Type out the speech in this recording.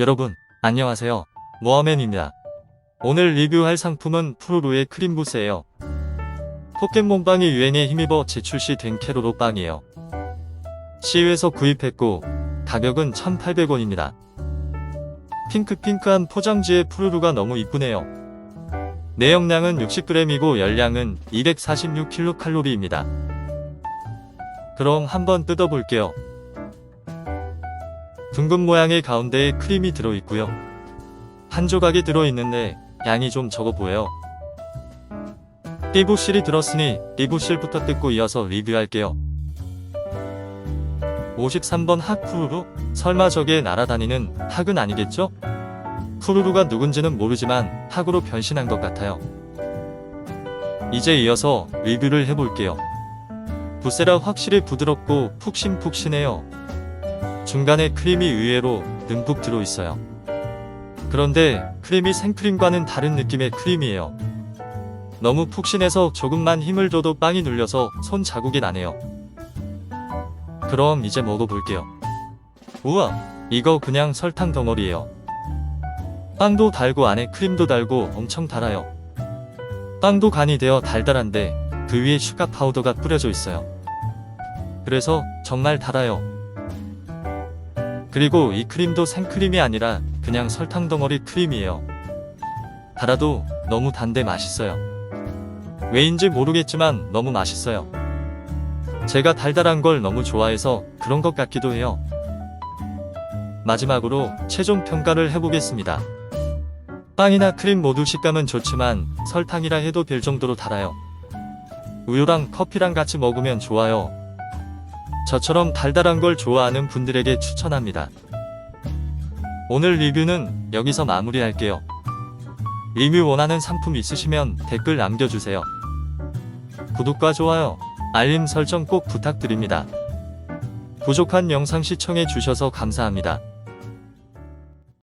여러분, 안녕하세요. 모아맨입니다. 오늘 리뷰할 상품은 푸르루의 크림부스예요. 포켓몬빵이 유행에 힘입어 재출시 된 캐로로 빵이에요. 시유에서 구입했고 가격은 1,800원입니다. 핑크핑크한 포장지의 푸르루가 너무 이쁘네요. 내용량은 60g이고 열량은 246kcal입니다. 그럼 한번 뜯어볼게요. 둥근 모양의 가운데에 크림이 들어있고요. 한 조각이 들어있는데 양이 좀 적어 보여요. 리부실이 들었으니 리부실부터 뜯고 이어서 리뷰할게요. 53번 학 푸르루? 설마 저게 날아다니는 학은 아니겠죠? 푸르루가 누군지는 모르지만 학으로 변신한 것 같아요. 이제 이어서 리뷰를 해볼게요. 부세라 확실히 부드럽고 푹신푹신해요. 중간에 크림이 의외로 듬뿍 들어있어요. 그런데 크림이 생크림과는 다른 느낌의 크림이에요. 너무 푹신해서 조금만 힘을 줘도 빵이 눌려서 손 자국이 나네요. 그럼 이제 먹어볼게요. 우와, 이거 그냥 설탕 덩어리예요. 빵도 달고 안에 크림도 달고 엄청 달아요. 빵도 간이 되어 달달한데 그 위에 슈가 파우더가 뿌려져 있어요. 그래서 정말 달아요. 그리고 이 크림도 생크림이 아니라 그냥 설탕 덩어리 크림이에요. 달아도 너무 단데 맛있어요. 왜인지 모르겠지만 너무 맛있어요. 제가 달달한 걸 너무 좋아해서 그런 것 같기도 해요. 마지막으로 최종 평가를 해보겠습니다. 빵이나 크림 모두 식감은 좋지만 설탕이라 해도 될 정도로 달아요. 우유랑 커피랑 같이 먹으면 좋아요. 저처럼 달달한 걸 좋아하는 분들에게 추천합니다. 오늘 리뷰는 여기서 마무리할게요. 리뷰 원하는 상품 있으시면 댓글 남겨주세요. 구독과 좋아요, 알림 설정 꼭 부탁드립니다. 부족한 영상 시청해 주셔서 감사합니다.